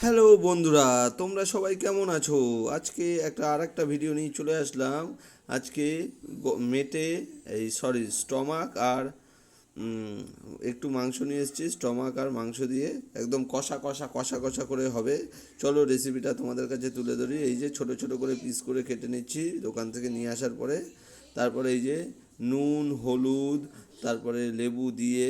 Hello বন্ধুরা, তোমরা সবাই কেমন আছো? আজকে একটা আর একটা ভিডিও নিয়ে চলে আসলাম। আজকে মেটে এই সরি স্টমাক আর একটু মাংস নিয়ে এসেছি। স্টমাক আর মাংস দিয়ে একদম কষা কষা কষা কষা করে হবে। চলো রেসিপিটা তোমাদের কাছে তুলে ধরি। এই যে ছোট ছোট করে পিস করে কেটে নিচ্ছি দোকান থেকে নিয়ে আসার পরে। তারপরে এই যে নুন, হলুদ, তারপরে লেবু দিয়ে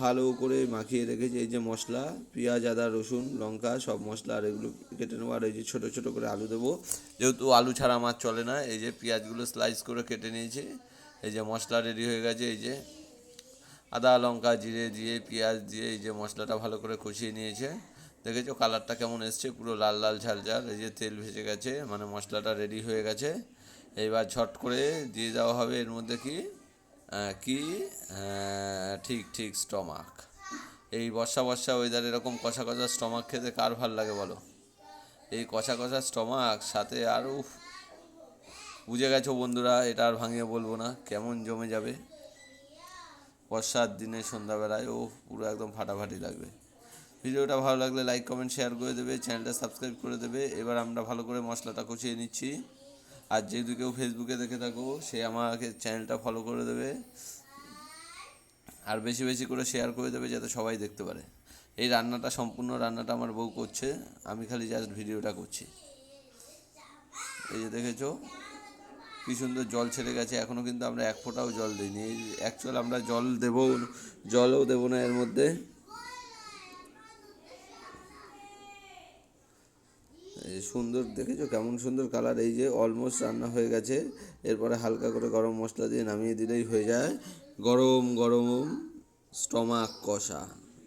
ভালো করে মাখিয়ে রেখেছি। এই যে মশলা, পেঁয়াজ, আদা, রসুন, লঙ্কা, সব মশলা আর এগুলো কেটে নেব। আর এই যে ছোটো ছোটো করে আলু দেবো। যেহেতু আলু ছাড়া আমার চলে না, এই যে পেঁয়াজগুলো স্লাইস করে কেটে নিয়েছি। এই যে মশলা রেডি হয়ে গেছে, এই যে আদা, লঙ্কা, জিরে দিয়ে, পেঁয়াজ দিয়ে এই যে মশলাটা ভালো করে কষিয়ে নিয়েছে। দেখেছ কালারটা কেমন এসছে? পুরো লাল লাল, ঝাল ঝাল। এই যে তেল ভেসে গেছে মানে মশলাটা রেডি হয়ে গেছে। এইবার ঝট করে দিয়ে দেওয়া হবে এর মধ্যে কি কি ঠিক ঠিক স্টমাক। এই বর্ষা বর্ষা ওয়েদার এরকম কষা কষা স্টমাক খেতে কার ভালো লাগে বলো? এই কষা কষা স্টমাক সাথে আরও বুঝে গেছো বন্ধুরা, এটা আর ভাঙিয়ে বলব না, কেমন জমে যাবে। বর্ষার দিনে সন্ধ্যাবেলায় ও পুরো একদম ফাটাফাটি লাগবে। ভিডিওটা ভালো লাগলে লাইক কমেন্ট শেয়ার করে দেবে চ্যানেলটা সাবস্ক্রাইব করে দেবে। এবার আমরা ভালো করে মশলাটা কষিয়ে নিচ্ছি। আর যেহেতু কেউ ফেসবুকে দেখে থাকো, সে আমাকে চ্যানেলটা ফলো করে দেবে। আর বেশি বেশি করে শেয়ার করে দেবে যাতে সবাই দেখতে পারে। এই রান্নাটা সম্পূর্ণ রান্নাটা আমার বউ করছে, আমি খালি জাস্ট ভিডিওটা করছি। এই যে দেখেছ, কি সুন্দর জল ছেড়ে গেছে। এখনও কিন্তু আমরা এক ফোঁটাও জল দিইনি। অ্যাকচুয়াল আমরা জল দেবো, জলও দেবো না এর মধ্যে। সুন্দর দেখেছ? কেমন সুন্দর কালার এই যে অলমোস্ট রান্না হয়ে গেছে। এরপরে হালকা করে গরম মশলা দিয়ে নামিয়ে দিলেই হয়ে যায়। গরম গরম, স্টমাক কষা।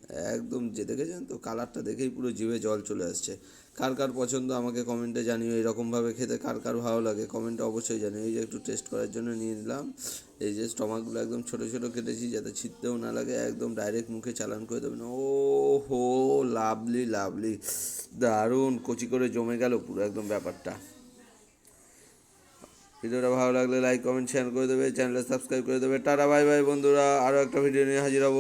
একদম যে দেখেছেন তো? কালারটা দেখেই পুরো জিভে জল চলে আসছে। কার কার পছন্দ আমাকে কমেন্টে জানিও, এরকমভাবে খেতে কার কার ভালো লাগে? কমেন্টে অবশ্যই জানিও। এই যে একটু টেস্ট করার জন্য নিয়ে নিলাম। এই যে স্টমাকগুলো একদম ছোটো ছোটো কেটেছি যাতে ছিটতেও না লাগে। একদম ডাইরেক্ট মুখে চালান করে দেবেন। ও হো লাভলি লাভলি। দারুণ, কচি করে জমে গেল পুরো একদম ব্যাপারটা। ভিডিওটা ভালো লাগলে লাইক কমেন্ট শেয়ার করে দেবে। চ্যানেলটা সাবস্ক্রাইব করে দেবে। টাটা বাই বাই বন্ধুরা। আরও একটা ভিডিও নিয়ে হাজির হব।